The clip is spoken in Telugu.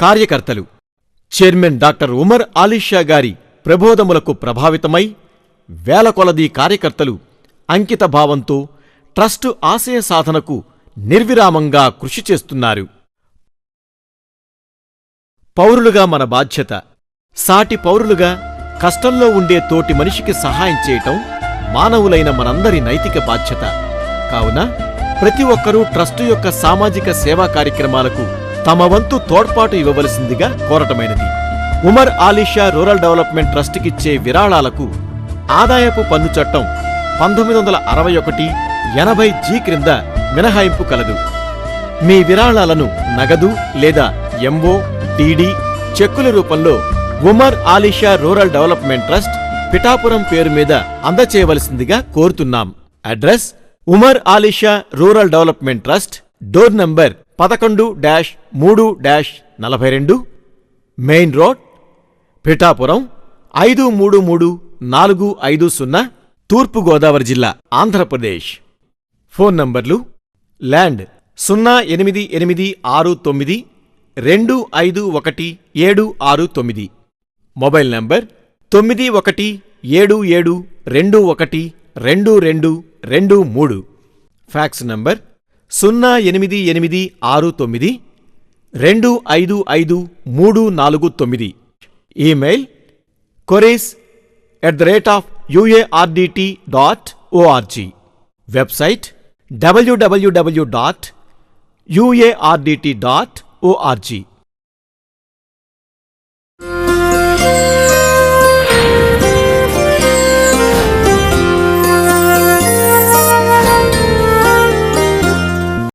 కార్యకర్తలు. చైర్మన్ డాక్టర్ ఉమర్ ఆలీషా గారి ప్రబోధములకు ప్రభావితమై వేల కొలదీ కార్యకర్తలు అంకిత భావంతో ట్రస్టు ఆశయ సాధనకు నిర్విరామంగా కృషి చేస్తున్నారు. పౌరులుగా మన బాధ్యత. సాటి పౌరులుగా కష్టంలో ఉండే తోటి మనిషికి సహాయం చేయటం మానవులైన మనందరి నైతిక బాధ్యత. కావున ప్రతి ఒక్కరూ ట్రస్టు యొక్క సామాజిక సేవా కార్యక్రమాలకు తమ వంతు తోడ్పాటు ఇవ్వవలసిందిగా కోరటమైనది. ఉమర్ ఆలిషా రూరల్ డెవలప్మెంట్ ట్రస్ట్కిచ్చే విరాళాలకు ఆదాయపు పన్ను చట్టం పంతొమ్మిది వందల అరవై ఒకటి ఎనభై జీ క్రింద మినహాయింపు కలదు. మీ విరాళాలను నగదు లేదా ఎంఓ టీడీ చెక్కుల రూపంలో Umar Alisha rural development trust Pithapuram పేరు మీద అందచేయవలసిందిగా కోరుతున్నాం. Address Umar Alisha rural development trust door number పదకొండు డాష్ మూడు డాష్ నలభై రెండు మెయిన్ రోడ్ పిఠాపురం ఐదు మూడు మూడు నాలుగు ఐదు సున్నా తూర్పుగోదావరి జిల్లా ఆంధ్రప్రదేశ్. ఫోన్ నంబర్లు ల్యాండ్ సున్నా ఎనిమిది ఎనిమిది ఆరు తొమ్మిది రెండు ఐదు ఒకటి ఏడు ఆరు తొమ్మిది. మొబైల్ నంబర్ తొమ్మిది ఒకటి ఏడు ఏడు రెండు ఒకటి రెండు రెండు రెండు మూడు. ఫ్యాక్స్ నంబర్ సున్నా ఎనిమిది ఎనిమిది ఆరు తొమ్మిది రెండు ఐదు ఐదు మూడు నాలుగు తొమ్మిది. Email queries at the rate of UARDT dot ORG. Website WWW dot UARDT dot ORG.